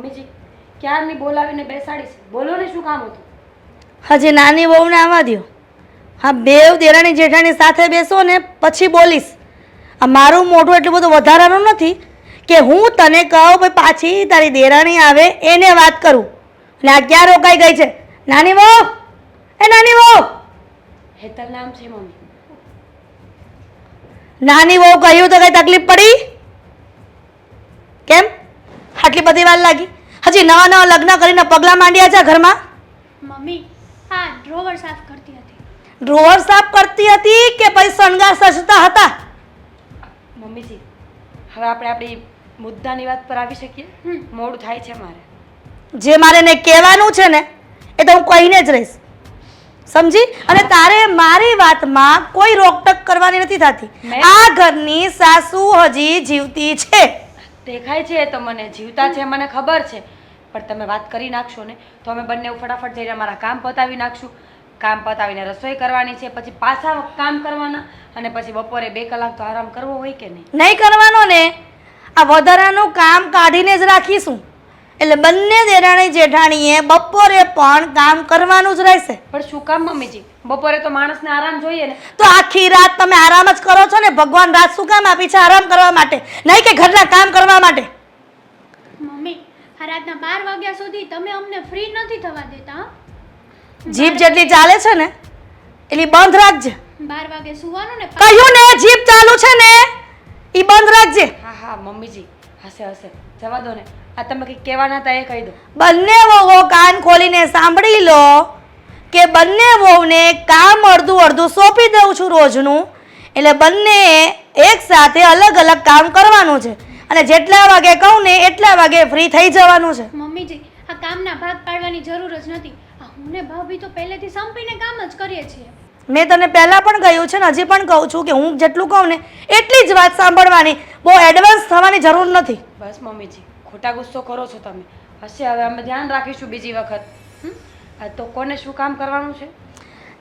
મમ્મીજી ક્યારની બોલાવીને બેસાડી છે? બોલો ને શું કામ હતું? હજી નાની વહુને આવવા દ્યો. હા બેવ દેરાણી જેઠાણી સાથે બેસો ને પછી બોલીશ. આ મારું મોઢું એટલું બધું વધારાનું નથી કે હું તને કહું ભાઈ પાછી તારી દેરાણી આવે એને વાત કરું. અને આ ક્યાં રોકાઈ ગઈ છે? નાની વહુ? એ નાની વહુ! હેતલ નામ છે મમ્મી? નાની વહુ કહ્યું તો કઈ તકલીફ પડી? કેમ? આટલી બધી વાર લાગી? હજી નવા નવા લગ્ન કરીને પગલાં માંડ્યા છે ઘરમાં? મમ્મી હા ડ્રોવર સાફ કરતી હતી. ડ્રોવર સાફ કરતી હતી કે પછી શણગાર સજતા હતા? મમ્મીજી હવે આપણે આપણી મુદ્દાની વાત પર આવી શકીએ? મોડું થાય છે મારે. જે મારે ને કહેવાનું છે ને એ તો હું કહીને જ રહીશ. સમજી? અને તારે મારી વાતમાં કોઈ રોકટક કરવાની નથી થતી. આ ઘરની સાસુ હજી જીવતી છે. દેખાય છે, તો મને જીવતા છે, મને ખબર છે. પણ તમે વાત કરી નાખશો ને, તો અમે બંને ફટાફટ જઈને અમારા કામ પતાવી નાખશું. કામ પતાવીને રસોઈ કરવાની છે, પછી પાછા કામ કરવાના, અને પછી બપોરે બે કલાક તો આરામ કરવો હોય કે નહીં? નહીં કરવાનો ને. આ વધારાનું કામ કાઢીને જ રાખીશું. એટલે બંને દેરાણી જેઠાણીએ બપોરે પણ કામ કરવાનું જ રહેશે. પણ શું કામ મમ્મીજી? બપોરે તો માણસને આરામ જોઈએ ને. તો આખી રાત તમે આરામ જ કરો છો ને? ભગવાન રાત શું કામ આપી છે આરામ કરવા માટે? નહીં કે ઘરના કામ કરવા માટે? મમ્મી આ રાતના બાર વાગ્યા સુધી તમે અમને ફ્રી નથી થવા દેતા જીભ જેટલી ચાલે છે ને એટલી બંધ રાખજે. બાર વાગે સુવાનું ને કહ્યું ને જીભ ચાલુ છે ને એ બંધ રાખજે. હા હા મમ્મીજી હશે હશે. જવા દો ને. આ તમે કંઈક કહેવાના હતા એ કહી દો. બંને વહુઓ કાન ખોલીને સાંભળી લો કે બંને વહુને કામ અડધું અડધું સોંપી દઉં છું રોજનું. એટલે બંને એક સાથે અલગ અલગ કામ કરવાનું છે. અને જેટલા વાગે કહું ને એટલા વાગે ફ્રી થઈ જવાનું છે. મમ્મીજી આ કામના ભાગ પાડવાની જરૂર જ નથી. આ હું ને ભાભી તો પહેલેથી સંપીને કામ જ કરીએ છીએ. મેં તને પહેલાં પણ કહ્યું છે ને હજી પણ કહું છું કે હું જેટલું કહું ને એટલી જ વાત સાંભળવાની. બહુ એડવાન્સ થવાની જરૂર નથી. બસ મમ્મીજી. ખોટા ગુસ્સો કરો છો તમે. હશે, હવે અમે ધ્યાન રાખીશું બીજી વખત. હમ? આ તો કોને શું કામ કરવાનું છે?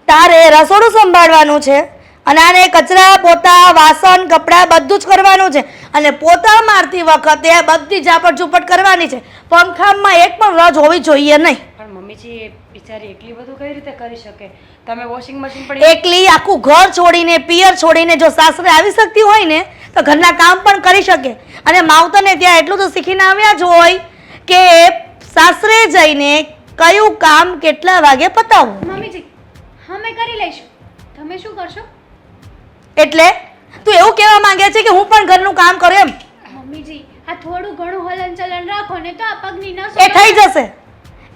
તારે રસોડું સંભાળવાનું છે અને આને કચરા, પોતા, વાસણ, કપડાં બધું જ કરવાનું છે. અને પોતા મારતી વખતે બધી ઝાપટ ઝૂપટ કરવાની છે. પંખામાં એક પણ રજ હોવી જોઈએ નહીં. મમ્મીજી એ બિચારી એટલી બધું કઈ રીતે કરી શકે? તમે વોશિંગ મશીન પણ એકલી આખું ઘર છોડીને પિયર છોડીને જો સાસરે આવી શકતી હોય ને તો ઘરના કામ પણ કરી શકે. અને માવતરને ત્યાં એટલું તો શીખીને આવ્યા જ હોય કે સાસરે જઈને કયું કામ કેટલા વાગે પતાવવું મમ્મીજી અમે કરી લઈશું. તમે શું કરશો? એટલે તું એવું કહેવા માંગે છે કે હું પણ ઘરનું કામ કરું એમ? મમ્મીજી આ થોડું ઘણું હલન ચલન રાખો ને તો આ પગની નસો એ થઈ જશે.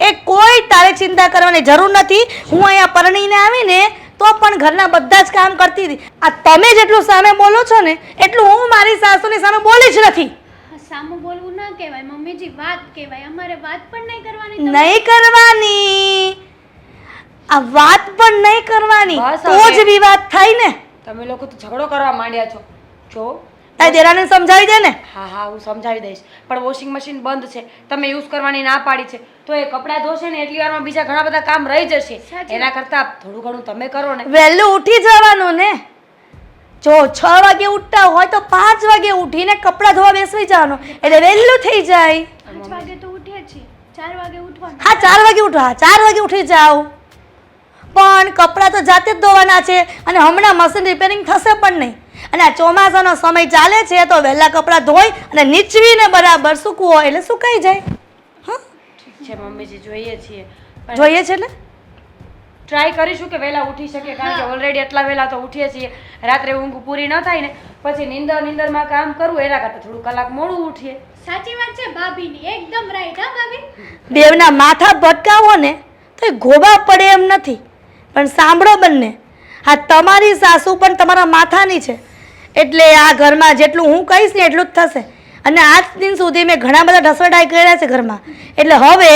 એ કોઈ તારે ચિંતા કરવાની જરૂર નથી. હું અહીંયા પરણીને આવીને તો પણ ઘરના બધા જ કામ કરતી હતી. આ તમે જેટલું સામે બોલો છો ને એટલું હું મારી સાસુની સામે બોલી જ નથી. સામું બોલવું ના કહેવાય મમ્મીજી વાત કહેવાય અમારે વાત પણ નહીં કરવાની નહીં કરવાની. આ વાત પણ નહીં કરવાની. તો જ વિવાદ થાય ને. તમે લોકો તો ઝઘડો કરવા માંડ્યા છો. જો તારી દેરાને સમજાવી દે ને. હા હા હું સમજાવી દઈશ. પણ વોશિંગ મશીન બંધ છે. તમે યુઝ કરવાની ના પાડી છે. તો એ કપડાં ધોશે ને એટલી વારમાં બીજા ઘણા બધા કામ રહી જશે. એના કરતાં થોડું ઘણું તમે કરો ને. વહેલું ઉઠી જવાનું ને. જો છ વાગે ઉઠતા હોય તો પાંચ વાગે ઉઠીને કપડાં ધોવા બેસવી જવાનું. એટલે વહેલું થઈ જાય. પાંચ વાગે તો ઉઠીએ છીએ ચાર વાગે ઉઠવાનું. હા ચાર વાગે ઉઠવા ચાર વાગે ઉઠી જાઓ. પણ કપડાં તો જાતે જ ધોવાના છે. અને હમણાં મશીન રિપેરિંગ થશે પણ નહીં. અને આ ચોમાસાનો સમય ચાલે છે તો વહેલા કપડાં ધોઈ અને નીચવીને બરાબર સૂકવો એટલે સુકાઈ જાય. હા? ઠીક છે મમ્મીજી જોઈએ છીએ. જોઈએ છે ને ટ્રાય કરીશું કે વહેલા ઉઠી શકીએ કારણ કે ઓલરેડી એટલા વહેલા તો ઉઠીએ છીએ. રાત્રે ઊંઘ પૂરી ન થાય ને પછી નીંદર નીંદરમાં કામ કરવું એના કરતાં થોડું કલાક મોડું ઉઠીએ. સાચી વાત છે ભાભીની. એકદમ રાઈટ હા ભાભી? દેવના માથા ભટકાવો ને તો ગોબા પડે એમ નથી. પણ સાંભળો બંને હા તમારી સાસુ પણ તમારા માથાની છે. એટલે આ ઘરમાં જેટલું હું કહીશ ને એટલું જ થશે. અને આજ દિન સુધી મેં ઘણા બધા ઢસડાઈ કર્યા છે ઘરમાં. એટલે હવે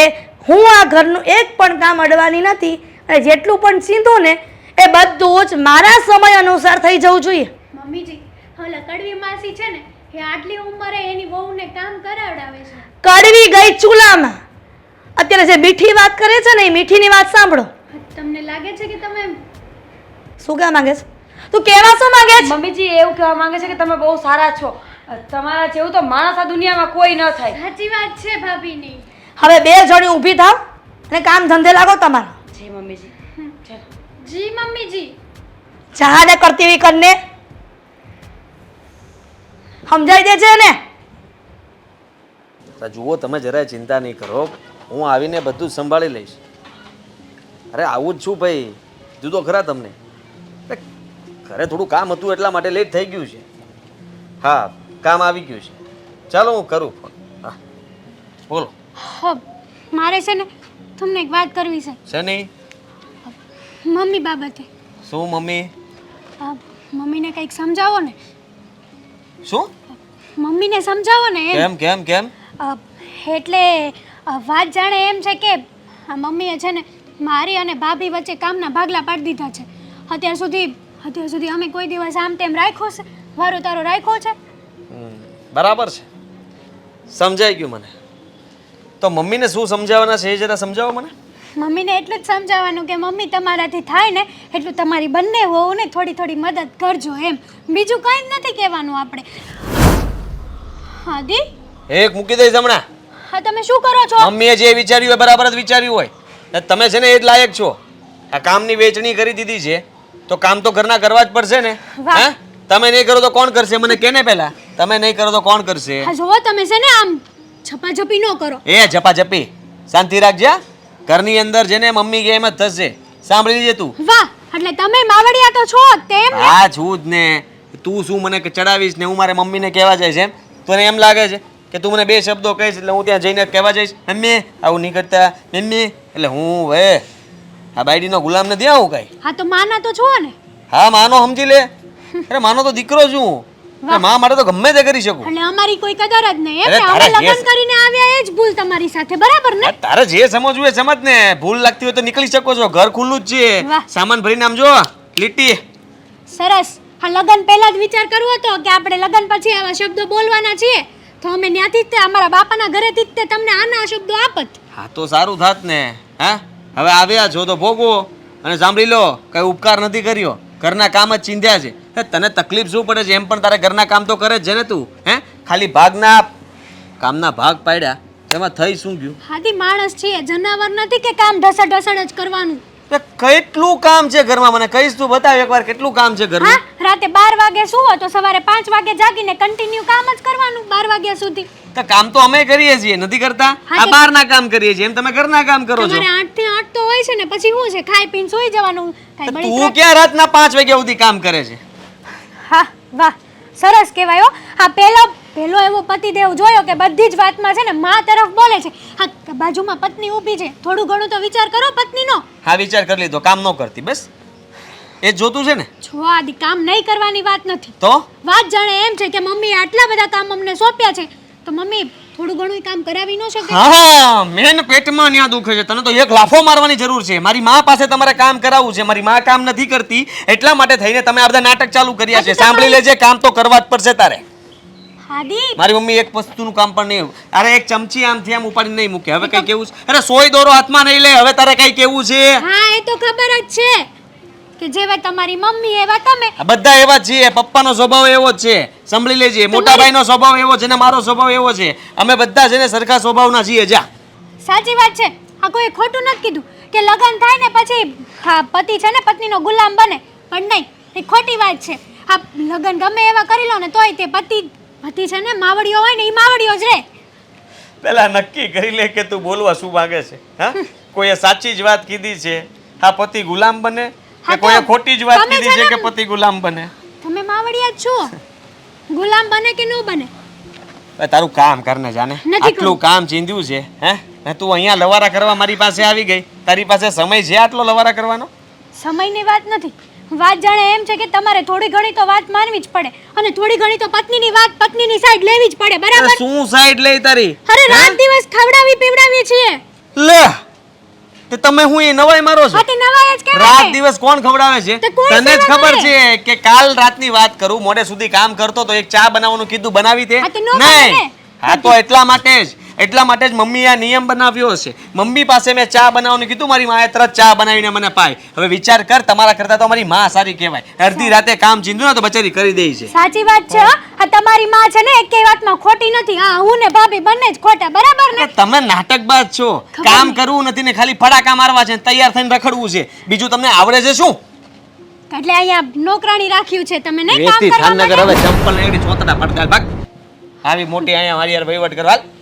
હું આ ઘરનું એક પણ કામ અડવાની નથી અને જેટલું પણ ચીંધું ને એ બધું જ મારા સમય અનુસાર થઈ જવું જોઈએ. મમ્મીજી હવે કડવી માસી છે ને એ આટલી ઉંમરે એની વહુને કામ કરાવડાવે છે. કડવી ગઈ ચૂલામાં. અત્યારે જે મીઠી વાત કરે છે ને એ મીઠીની વાત સાંભળો. તમને લાગે છે કે તમે શું કહેવા માંગે છે? તું કહેવા શું માંગે છે? મમ્મીજી એવું કહેવા માંગે છે કે તમે બહુ સારા છો. તમારા જેવું તો માણસ આ દુનિયામાં કોઈ ન થાય. સાચી વાત છે ભાભીની. હવે બે જણી ઊભી થાવ અને કામ ધંધે લાગો તમારા. જી મમ્મીજી. જી મમ્મીજી. જહાને કરતી હોય કરને સમજાઈ દે છે ને જુઓ તમે જરાય ચિંતા નહીં કરો. હું આવીને બધું જ સંભાળી લઈશ. અરે આવું જ છું ભાઈ. જુદો ખરા તમને. ઘરે થોડું કામ હતું એટલા માટે લેટ થઈ ગયું છે. હા કામ આવી ગયું છે. ચાલો હું કરું ફોન હા બોલો. હો મારે છે ને તમને એક વાત કરવી છે. શેની? મમ્મી બાબતે. શું મમ્મી? અ, મમ્મીને કંઈક સમજાવો ને. શું? મમ્મીને સમજાવો ને એમ. કેમ કેમ કેમ? અ, એટલે અ, વાત જાણે એમ છે કે આ મમ્મીએ છે ને મારી અને ભાભી વચ્ચે કામના ભાગલા પાડી દીધા છે. અત્યાર સુધી અત્યાર સુધી અમે કોઈ દિવસ આમ તેમ રાખ્યો છે? વારો તારો રાખ્યો છે? બરાબર છે. સમજાઈ ગયું મને. તો મમ્મીને શું સમજાવવાના છે એ જરા સમજાવો મને? મમ્મીને એટલું જ સમજાવવાનું કે મમ્મી તમારાથી થાય ને એટલું તમારી બંને વહુને થોડી થોડી મદદ કરજો એમ. બીજું કંઈ જ નથી કહેવાનું આપણે. હા દી એક મૂકી દઈશ હમણાં. હા તમે શું કરો છો? મમ્મીએ જે વિચાર્યું હોય બરાબર જ વિચાર્યું હોય. ને તમે છે ને એ જ લાયક છો. આ કામની વેચણી કરી દીધી છે. તો કામ તો ઘરના કરવા જ પડશે ને? વાહ. હે? તમે નહીં કરો તો કોણ કરશે? મને કેને પહેલા? તમે નહીં કરો તો કોણ કરશે? હા જોવો તમે છે ને આમ છપાછપી ન કરો. એ જપી શાંતિ રાખજે હા? ઘરની અંદર જેને મમ્મી કે એમ જ થશે. સાંભળી લેજે તું. વાહ એટલે તમે માવડિયા તો છો જ તેમ હા છું જ ને. તું શું મને કે ચડાવીશ ને? હું મારે મમ્મીને કહેવા જઈશ એમ? તને એમ લાગે છે કે તું મને બે શબ્દો કહીશ એટલે હું ત્યાં જઈને કહેવા જઈશ? મમ્મી આવું નહીં કરતા. મમ્મી એટલે હું હવે આ બાયડીનો ગુલામ નથી આવું કાંઈ? હા તો માના તો છો ને. હા માનો સમજી લે. અરે માનો તો દીકરો છું. એટલે મા માટે તો ગમે તે કરી શકું. એટલે અમારી કોઈ કદર જ નહીં એમ અરે ને? અમે લગ્ન કરીને આવ્યા એ જ ભૂલ તમારી સાથે બરાબર ને? તારે જે સમજવું એ સમજ ને. ભૂલ લાગતી હોય તો નીકળી શકો છો. ઘર ખુલ્લું જ છે. સામાન ભરીને આમ જો લીટી. સરસ. હા લગ્ન પહેલા જ વિચાર કરવો હતો કે આપણે લગ્ન પછી આવા શબ્દો બોલવાના છીએ. તો અમે ત્યાંથી જ તે અમારા બાપાના ઘરેથી જ તે તમને આના શબ્દો આપત. હા તો સારું થાત ને. હા? હવે આવ્યા છો તો ભોગવો. અને સાંભળી લો કઈ ઉપકાર નથી કર્યો. ઘરના કામ જ ચીંધ્યા છે. હે, તને તકલીફ શું પડે છે? એમ પણ તારે ઘરના કામ તો કરે જ છે ને તું હે? ખાલી ભાગના કામના ભાગ પાડ્યા. તેમાં થઈ શું ગયું? હાથી માણસ છે જનાવર નથી કે કામ ઢસડ ઢસડ જ કરવાનું. તે કેટલું કામ છે ઘરમાં? મને કહીશ તું બતાવ એકવાર કેટલું કામ છે હા ઘરમાં રાતે બાર વાગે સુવો તો સવારે પાંચ વાગે જાગીને કન્ટિન્યુ કામ જ કરવાનું બાર વાગ્યા સુધી. તો કામ તો અમે કરીએ છીએ નથી કરતા? હા, આ તે- બહારના કામ કરીએ છીએ એમ તમે ઘરના કામ કરો છો. તમારે આઠથી આઠ તો હોય છે ને પછી શું છે? ખાઈ પીને સુઈ જવાનું. તો કાંઈ બળી તું ક્યાં રાતના પાંચ વાગ્યા સુધી કામ કરે છે? હા વાહ સરસ કહેવાય હો. હા પહેલો પહેલો એવો પતિદેવ જોયો કે બધી જ વાતમાં છે ને મા તરફ બોલે છે. હા બાજુમાં પત્ની ઊભી છે. થોડું ઘણું તો વિચાર કરો પત્નીનો. હા વિચાર કરી લીધો. કામ ન કરતી બસ. એ જોતું છે ને. છો આદિ કામ નહીં કરવાની વાત નથી. તો? વાત જાણે એમ છે કે મમ્મી આટલા બધા કામ અમને સોંપ્યા છે. તો મમ્મી થોડું ઘણું કામ કરાવી ન શકે? હા મેન પેટમાં ન્યા દુખે છે. તને તો એક લાફો મારવાની જરૂર છે. મારી માં પાસે તમારે કામ કરાવવું છે. મારી માં કામ નથી કરતી. એટલા માટે થઈને તમે આ બધા નાટક ચાલુ કર્યા છે. સાંભળી લેજે કામ તો કરવા જ પડશે તારે. આદિ મારી મમ્મી એક વસ્તુનું કામ પણ નહીં અરે એક ચમચી આમથી આમ ઉપાડી નહીં મૂકે. હવે કઈ કેવું છે? અરે સોય દોરો હાથમાં નહીં લે. હવે તારે કઈ કેવું છે? હા એ તો ખબર જ છે. કે જેવા તમારી મમ્મી એવા તમે. બધા એવા છીએ. પપ્પાનો સ્વભાવ એવો જ છે. સાંભળી લેજે. મોટા ભાઈનો સ્વભાવ એવો છે ને મારો સ્વભાવ એવો છે. અમે બધા છે ને સરખા સ્વભાવના છીએ જા. સાચી વાત છે. આ કોઈ ખોટું નથી કીધું. કે લગ્ન થાય ને પછી હા પતિ છે ને પત્નીનો ગુલામ બને. પણ નહીં એ ખોટી વાત છે. આ લગ્ન ગમે એવા કરી લો ને તોય તે પતિ પતિ છે ને માવડીઓ હોય ને એ માવડીઓ જ રે. પેલા નક્કી કરી લે કે તું બોલવા શું માંગે છે હા? કોઈએ સાચી જ વાત કીધી છે હા પતિ ગુલામ બને કે કોઈએ ખોટી જ વાત તમે કીધી છે કે પતિ ગુલામ બને? તમે માવડિયા જ છો. ગુલામ બને કે ન બને? તારું કામ કરને જાને. આટલું કામ ચીંધ્યું છે હે? તું અહીંયા લવારા કરવા મારી પાસે આવી ગઈ. તારી પાસે સમય છે આટલો લવારા કરવાનો? સમયની વાત નથી. વાત જાણે એમ છે કે તમારે થોડી ઘણી તો વાત માનવી જ પડે અને થોડી ઘણી તો પત્નીની વાત પત્નીની સાઈડ લેવી જ પડે બરાબર? શું સાઈડ લઈ તારી? અરે રાત દિવસ ખવડાવી પીવડાવીએ છીએ. લે તે તમે હું એ નવાઈ મારો છો? તે નવાઈ જ રાત દિવસ કોણ ખવડાવે છે? તને જ ખબર છે કે કાલ રાતની વાત કરું મોડે સુધી કામ કરતો તો એક ચા બનાવવાનું કીધું બનાવી તે? હા, નહીં. હા તો એટલા માટે જ. એટલા માટે જ મમ્મીએ આ નિયમ બનાવ્યો હશે. મમ્મી પાસે મેં ચા બનાવવાનું કીધું મારી માએ તરત ચા બનાવીને મને પાય હવે વિચાર કર તમારા કરતાં તો મારી માં સારી કહેવાય. અડધી રાતે કામ ચીંધું ને તો બચારી કરી દે છે. સાચી વાત છે આ તમારી માં છે ને એકેય વાતમાં ખોટી નથી. હા હું ને ભાભી બંને જ ખોટા બરાબર ને? તમે નાટકબાજ છો. કામ કરવું નથી ને ખાલી ફડાકા મારવા છે તૈયાર થઈને રખડવું છે. બીજું તમને આવડે છે શું? એટલે અહીંયા નોકરાણી રાખ્યું છે તમે નહીં કામ કરવા માટે? હવે ચંપલ ને એડી ચોતડા પડતા ભાગ. આવી મોટી અહીંયા મારી યાર વહીવટ કરવા. હાલ.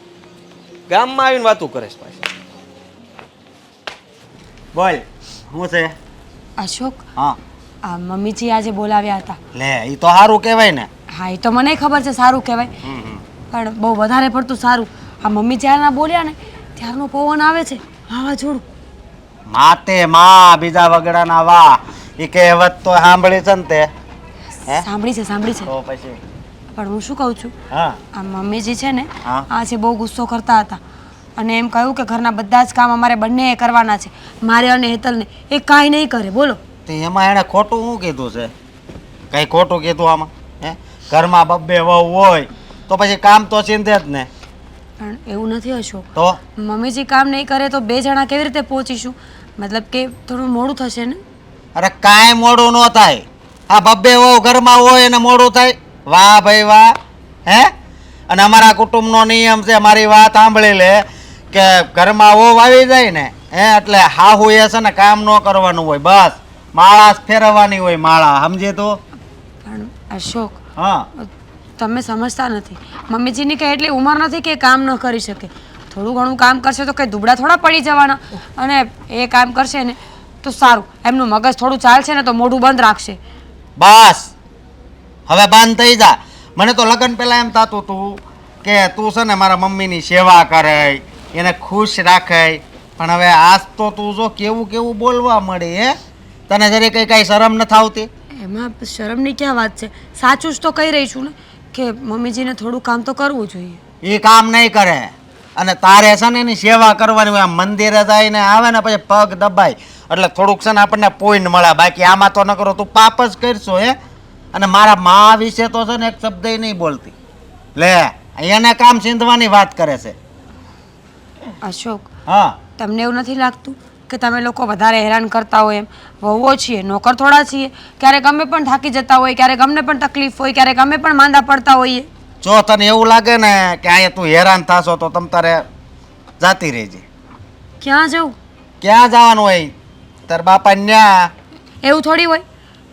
ગામમાં આવીને વાતું કરે છે પાછી. બોલ શું છે? અશોક હા. આ મમ્મીજી આજે બોલાવ્યા હતા. લે એ તો સારું કહેવાય ને. હા એ તો મને ખબર છે સારું કહેવાય. પણ બહુ વધારે પડતું સારું. આ મમ્મી જ્યારના બોલ્યા ને ત્યારનો પવન આવે છે વાવાઝોડું. માતે માં બીજા વગડાના વાહ. એ કહેવત તો સાંભળી છે ને તે. હે? સાંભળી છે સાંભળી છે. તો પછી પણ હું શું કહું છું? હા. આ મમ્મીજી છે ને હા. આજે બહુ ગુસ્સો કરતા હતા. અને એમ કહ્યું કે ઘરના બધા જ કામ અમારે બંને કરવાના છે. મારે અને હેતલને એ કાંઈ નહીં કરે બોલો. તે એમાં એણે ખોટું શું કીધું છે? કંઈ ખોટું કીધું આમાં? હે? ઘરમાં બબ્બે વહુ હોય તો પછી કામ તો ચીંધે જ ને. પણ એવું નથી અશોક તો? મમ્મીજી કામ નહીં કરે તો બે જણા કેવી રીતે પહોંચીશું? મતલબ કે થોડું મોડું થશે ને? અરે કાંઈ મોડું ન થાય. આ બબ્બે વહુ ઘરમાં હોય અને મોડું થાય. વાહ ભાઈ વાહ હે? અને અમારા કુટુંબનો નિયમ છે મારી વાત સાંભળી લે કે ઘરમાં ઓ આવી જાય ને હે એટલે હાહુ એ છે ને કામ ન કરવાનું હોય બસ. માળા ફેરવવાની હોય માળા સમજે તો? પણ અશોક હા. તમે સમજતા નથી. મમ્મીજીની કંઈ એટલી ઉંમર નથી કે કામ ન કરી શકે. થોડું ઘણું કામ કરશે તો કંઈ દુબળા થોડા પડી જવાના. અને એ કામ કરશે ને તો સારું. એમનું મગજ થોડું ચાલશે ને તો મોઢું બંધ રાખશે. બસ. હવે બાંધ થઈ જા. મને તો લગ્ન પહેલાં એમ થતું હતું કે તું છે ને મારા મમ્મીની સેવા કરે એને ખુશ રાખે. પણ હવે આજ તો તું જો કેવું કેવું બોલવા મળે હે. તને જરી કંઈ કાંઈ શરમ નથી આવતી? એમાં શરમની ક્યાં વાત છે? સાચું જ તો કહી રહી છું ને કે મમ્મીજીને થોડું કામ તો કરવું જોઈએ. એ કામ નહીં કરે. અને તારે છે ને એની સેવા કરવાની હોય આમ મંદિરે ને આવે ને પછી પગ દબાય. એટલે થોડુંક છે ને આપણને પોઈન્ટ મળે. બાકી આમાં તો ન કરો તું પાપ જ કરશો હે. અને મારા મા વિશે તો છે ને એક શબ્દ નહીં બોલતી. લે એને કામ સિંધવાની વાત કરે છે. અશોક હા. તમને એવું નથી લાગતું કે તમે લોકો વધારે હેરાન કરતા હોય એમ? વહુઓ છીએ નોકર થોડા છીએ. ક્યારેક અમે પણ થાકી જતા હોય ક્યારેક અમને પણ તકલીફ હોય ક્યારેક અમે પણ માંદા પડતા હોઈએ. જો તને એવું લાગે ને કે અહીંયા તું હેરાન થાશો તો તમ તારે જાતી રહેજે. ક્યાં જવું? ક્યાં જવાનું હોય? તાર બાપા ન્યા. એવું થોડી હોય?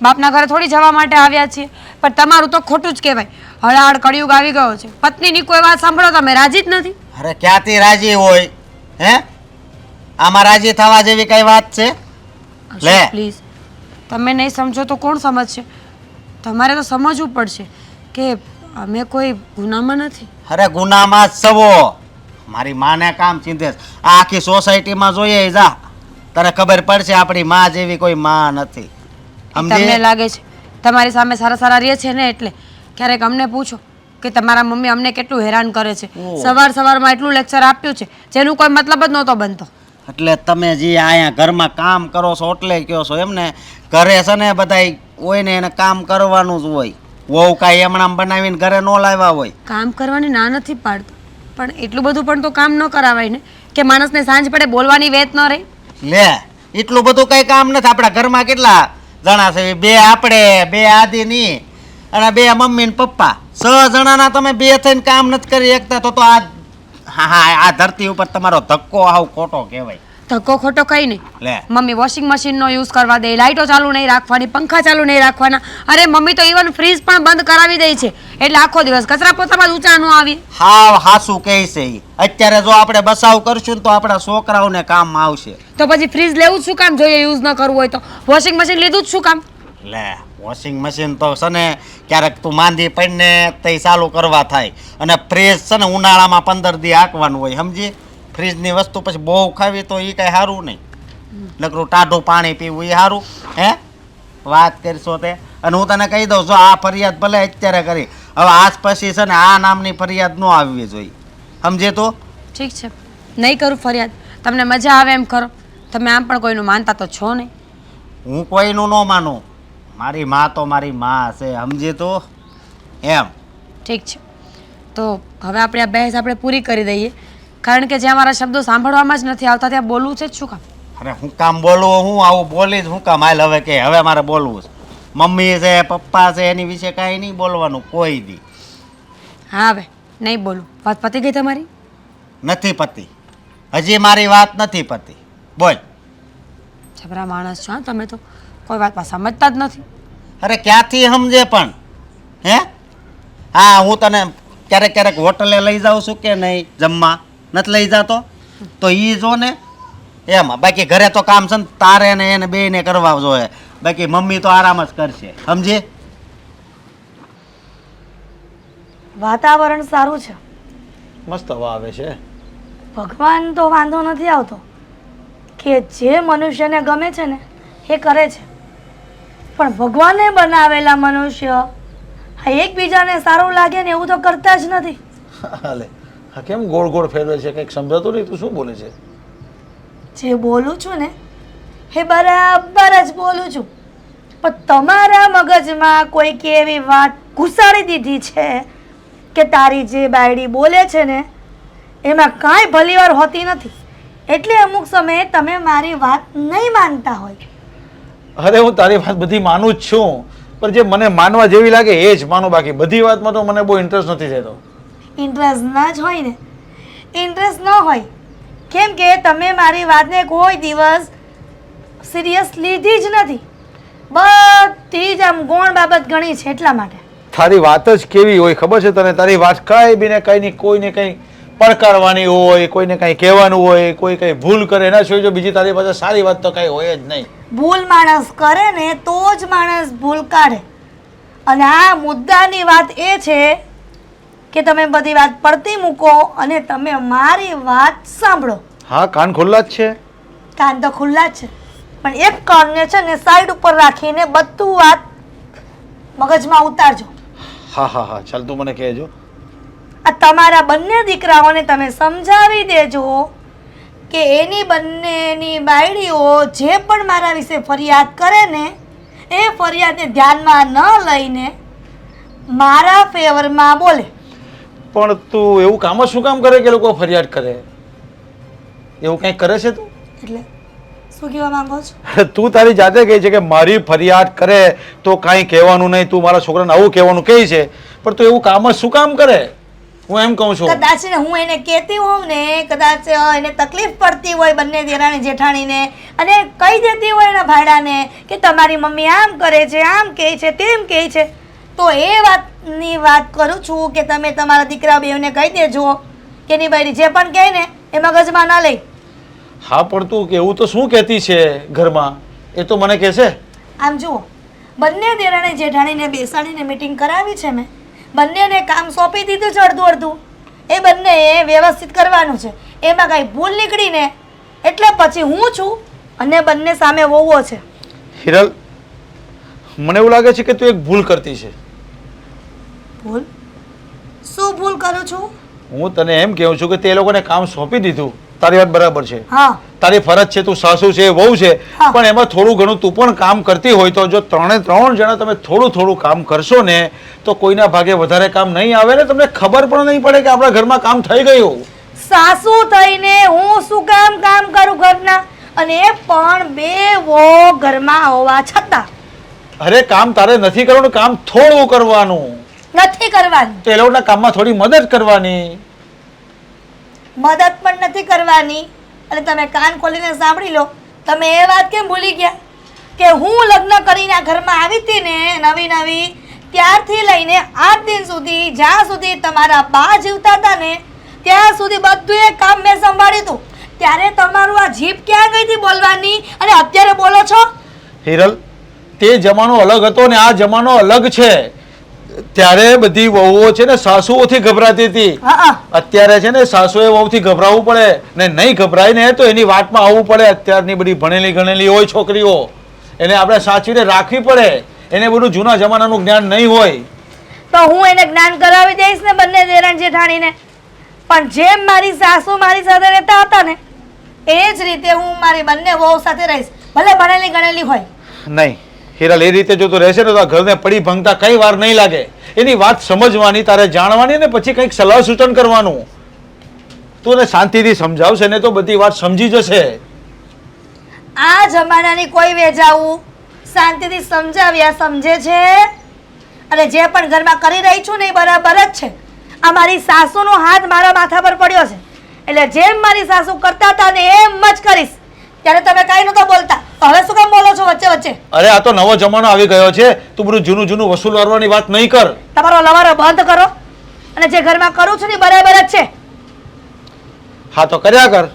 બાપના ઘરે થોડી જવા માટે આવ્યા છીએ પણ તમારું તો ખોટું જ કહેવાય. હળાળ કળિયુગ આવી ગયો છે. પત્નીની કોઈ વાત સાંભળો તમે રાજી જ નથી. અરે ક્યાંથી રાજી હોય હે? આમાં રાજી થવા જેવી કઈ વાત છે? લે. પ્લીઝ. તમે નહીં સમજો તો કોણ સમજશે? તમારે તો સમજવું પડશે કે અમે કોઈ ગુનામાં નથી. અરે ગુનામાં જ સવો મારી માને કામ ચિંતે આ આખી સોસાયટીમાં જોઈએ જા. તને ખબર પડશે આપણી માં જેવી કોઈ માં નથી. તમને લાગે છે તમારી સામે સારા સારા રહે છે ને એટલે? ક્યારેક અમને પૂછો કે તમારા મમ્મી અમને કેટલું હેરાન કરે છે? સવાર સવારમાં એટલું લેક્ચર આપ્યું છે જેનું કોઈ મતલબ જ નહોતો બનતો. એટલે તમે જે અહીંયા ઘરમાં કામ કરો છો એટલે કહો છો એમને ઘરે છે ને બધાય હોય ને એને કામ કરવાનું જ હોય. વહુ કાંઈ એમણામ બનાવીને ઘરે ન લાવ્યા હોય. કામ કરવાની ના નથી પાડતો પણ એટલું બધું પણ તો કામ ન કરાવાય ને કે માણસને સાંજ પડે બોલવાની વેત ન રહે. લે એટલું બધું કઈ કામ નથી. આપણા ઘરમાં કેટલા જણા છે બે આપણે, બે આદિની અને બે મમ્મી ને પપ્પા. છ જણાના તમે બે થઈને કામ નથી કરી શકતા, તો તો આ હા હા, આ ધરતી ઉપર તમારો ધક્કો આવ ખોટો કહેવાય. ધક્કો ખોટો કઈ નહીં. લે. મમ્મી વોશિંગ મશીનનો યુઝ કરવા દે લાઇટો ચાલુ નહીં રાખવાની પંખા ચાલુ નહીં રાખવાના. અરે મમ્મી તો ઇવન ફ્રીજ પણ બંધ કરાવી દે છે. એટલે આખો દિવસ કચરા પોતામાં ઊંચા ન આવી. હાવ હાસું કહે છે અત્યારે જો આપણે બસાવ કરશું તો આપણા છોકરાઓને કામ આવશે. તો પછી ફ્રીજ લેવું શું કામ? જોઈએ યુઝ ન કરવું હોય તો. વોશિંગ મશીન લીધું જ શું કામ? લે વોશિંગ મશીન તો છે ને ક્યારેક તું માંદી પડીને તે ચાલુ કરવા થાય. અને ફ્રીજ છે ને ઉનાળામાં પંદર દી આંકવાનું હોય સમજી? ફ્રીજની વસ્તુ પછી બહુ ખાવી તો એ કાંઈ સારું નહીં. નકરું ટાઢું પાણી પીવું એ સારું હે? વાત કરશો તે? અને હું તને કહી દઉં જો આ ફરિયાદ ભલે અત્યારે કરી હવે આજ પછી છે ને આ નામની ફરિયાદ ન આવવી જોઈએ. સમજે તો? ઠીક છે. નહીં કરું ફરિયાદ. તમને મજા આવે એમ કરો. તમે આમ પણ કોઈનું માનતા તો છો નહીં. હું કોઈનું ન માનું. મારી માં તો મારી માં છે સમજે તો? એમ. ઠીક છે. તો હવે આપણે આ બહેસ આપણે પૂરી કરી દઈએ. કારણ કે જ્યાં મારા શબ્દો સાંભળવામાં જ નથી આવતા ત્યાં બોલવું છે જ શું કામ? અરે હું કામ બોલવું હું આવું બોલીશ હું કામ? હાલ હવે કે હવે મારે બોલવું છે. મમ્મી છે પપ્પા છે એની વિશે કાંઈ નહીં બોલવાનું કોઈ દી. હા હવે નહીં બોલું. વાત પતી ગઈ તમારી? નથી પતી. હજી મારી વાત નથી પતી. બોલ. છબરા માણસ છો તમે તો કોઈ વાતમાં સમજતા જ નથી. અરે ક્યાંથી સમજે પણ? હે? હા હું તને ક્યારેક ક્યારેક હોટલે લઈ જાઉં છું કે નહીં જમવા? નથી લઈ જાતો? તો એ જો ને એમાં બાકી ઘરે તો કામ છે ને તારે ને એને બે ને કરવા જોઈએ. બાકી મમ્મી તો આરામ જ કરશે. સમજી? વાતાવરણ સારું છે. મસ્ત હવા આવે છે. ભગવાન તો વાંધો નથી આવતો. કે જે મનુષ્યને ગમે છે ને એ કરે છે. પણ ભગવાને બનાવેલા મનુષ્ય આ એકબીજાને સારું લાગે ને એવું તો કરતા જ નથી. હાલે. હા કેમ ગોળ ગોળ ફેરવે છે? કંઈક સમજાતું નહીં? તું શું બોલે છે? જે બોલું છું ને એ બરાબર જ બોલું છું. પણ તમારા મગજમાં કોઈક એવી વાત ઘુસાડી દીધી છે કે તારી જે બાયડી બોલે છે ને એમાં કાંઈ ભલીવાર હોતી નથી. એટલે અમુક સમયે તમે મારી વાત નહીં માનતા હોય. અરે હું તારી વાત બધી માનું જ છું. પણ જે મને માનવા જેવી લાગે એ જ માનું. બાકી બધી વાતમાં તો મને બહુ ઇન્ટરેસ્ટ નથી રહેતો. ઇન્ટરેસ્ટ ના જ હોય ને? ઇન્ટરેસ્ટ ન હોય. કેમ કે તમે મારી વાતને કોઈ દિવસ સિરિયસ લીધી જ નથી. બધી જ આમ ગૌણ બાબત ગણી છે એટલા માટે. તારી વાત જ કેવી હોય ખબર છે તને? તારી વાત કાંઈ બીને કંઈ નહીં કોઈને કંઈ પડકારવાની હોય કોઈને કંઈ કહેવાનું હોય કોઈ કંઈ ભૂલ કરે એના સિવાય જો બીજી તારી પાસે સારી વાત તો કંઈ હોય જ નહીં. ભૂલ માણસ કરે ને તો જ માણસ ભૂલ કાઢે. અને આ મુદ્દાની વાત એ છે કે તમે બધી વાત પડતી મૂકો અને તમે મારી વાત સાંભળો. હા કાન ખુલ્લા જ છે. કાન તો ખુલ્લા જ છે. પણ એક કાનને છે ને સાઈડ ઉપર રાખીને બધું વાત મગજમાં ઉતારજો. હા હા હા ચાલ તું મને કહેજો. આ તમારા બંને દીકરાઓને તમે સમજાવી દેજો કે એની બંનેની બાયડીઓ જે પણ મારા વિશે ફરિયાદ કરે ને એ ફરિયાદને ધ્યાનમાં ન લઈને મારા ફેવરમાં બોલે. પણ તું એવું કામ જ શું કામ કરે કે લોકો ફરિયાદ કરે? એવું કંઈક કરે છે તું? એટલે શું કહેવા માંગો છો? તું તારી જાતે કહે છે કે મારી ફરિયાદ કરે તો કાંઈ કહેવાનું નહીં તું મારા છોકરાને આવું કહેવાનું કહે છે. પણ તું એવું કામ જ શું કામ કરે? હું એમ કહું છું. કદાચ ને હું એને કહેતી હોઉં ને કદાચ એને તકલીફ પડતી હોય બંને દેરાણી જેઠાણીને અને કહી દેતી હોય એના ભાડાને કે તમારી મમ્મી આમ કરે છે આમ કહે છે તેમ કહે છે. તો એ વાતની વાત કરું છું કે તમે તમારા દીકરા બેવને કહી દેજો કે ની બાયડી જે પણ કહે ને એ મગજમાં ના લઈ. હા પણ તું કેવું તો શું કહેતી છે ઘરમાં? એ તો મને કહેશે. આમ જુઓ બંને દેરાણે જેઠાણીને બેસાડીને મીટિંગ કરાવી છે મેં. બંનેને કામ સોંપી દીધું છે અડધું અડધું. એ બંને વ્યવસ્થિત કરવાનું છે. એમાં કાંઈ ભૂલ નીકળીને એટલે પછી હું છું અને બંને સામે વોવો છે. હિરલ મને એવું લાગે છે કે તું એક ભૂલ કરતી છે. ભૂલ? શું ભૂલ કરું છું? હું તને એમ કહું છું કે તે લોકોને કામ સોંપી દીધું. તારી વાત બરાબર છે. હા. તારી ફરજ છે તું સાસુ છે વહુ છે. પણ એમાં થોડું ઘણું તું પણ કામ કરતી હોય તો જો ત્રણે ત્રણ જણા તમે થોડું થોડું કામ કરશો ને તો કોઈના ભાગે વધારે કામ નહીં આવે ને તમને ખબર પણ નહીં પડે કે આપણા ઘરમાં કામ થઈ ગયું. સાસુ થઈને હું શું કામ કામ કરું ઘરના? અને પણ બે વો ઘરમાં હોવા છતાં. અરે કામ તારે નથી કરવાનું કામ થોડું કરવાનું. નથી કરવાની. એ લોકોના કામમાં થોડી મદદ કરવાની. મદદ પણ નથી કરવાની. અને તમે કાન ખોલીને સાંભળી લો. તમે એ વાત કેમ ભૂલી ગયા? કે હું લગ્ન કરીને આ ઘરમાં આવી હતી ને નવી નવી ત્યારથી લઈને આઠ દિન સુધી જ્યાં સુધી તમારા બા જીવતા હતા ને ત્યાં સુધી બધું એ કામ મેં સંભાળ્યું હતું. ત્યારે તમારું આ જીભ ક્યાં ગઈ હતી બોલવાની અને અત્યારે બોલો છો? હિરલ તે જમાનો અલગ હતો ને આ જમાનો અલગ છે. ત્યારે બધી વહુઓ છે ને સાસુઓથી ગભરાતી હતી. હા અત્યારે છે ને સાસુએ વહુથી ગભરાવવું પડે ને નહીં ગભરાય ને તો એની વાતમાં આવવું પડે. અત્યારની બધી ભણેલી ગણેલી હોય છોકરીઓ એને આપણે સાચવીને રાખવી પડે. એને બધું જૂના જમાનાનું જ્ઞાન નહીં હોય. તો હું એને જ્ઞાન કરાવી દઈશ ને બંને દેરાણ જેઠાણીને. પણ જેમ મારી સાસુ મારી સાથે રહેતા હતા ને એ જ રીતે હું મારી બંને વહુ સાથે રહીશ. ભલે ભણેલી ગણેલી હોય. નહીં. હિરલ એ રીતે જો રહેશે ને તો આ ઘરને પડી ભંગતા કઈ વાર નહીં લાગે. એની વાત સમજવાની, તારે જાણવાની ને પછી કંઈક સલાહ સૂચન કરવાનું. તું એને શાંતિથી સમજાવશે ને તો બધી વાત સમજી જશે. આ જમાનાની કોઈ વેજાવું? શાંતિથી સમજાવ્યા સમજે છે? અને જે પણ ઘરમાં કરી રહી છું ને એ બરાબર જ છે. આ મારી સાસુનો હાથ મારા માથા પર પડ્યો છે. એટલે જેમ મારી સાસુ કરતા હતા ને એમ જ કરીશ. ત્યારે તમે કાંઈ નહોતા બોલતા. તો હવે શું કામ બોલો છો વચ્ચે વચ્ચે? અરે આ તો નવો જમાનો આવી ગયો છે. તું બધું જૂનું જૂનું વસૂલ કરવાની વાત નહીં કર. તમારો લવારો બંધ કરો. અને જે ઘરમાં કરું છું ને બરાબર જ છે. હા તો કર્યા કર.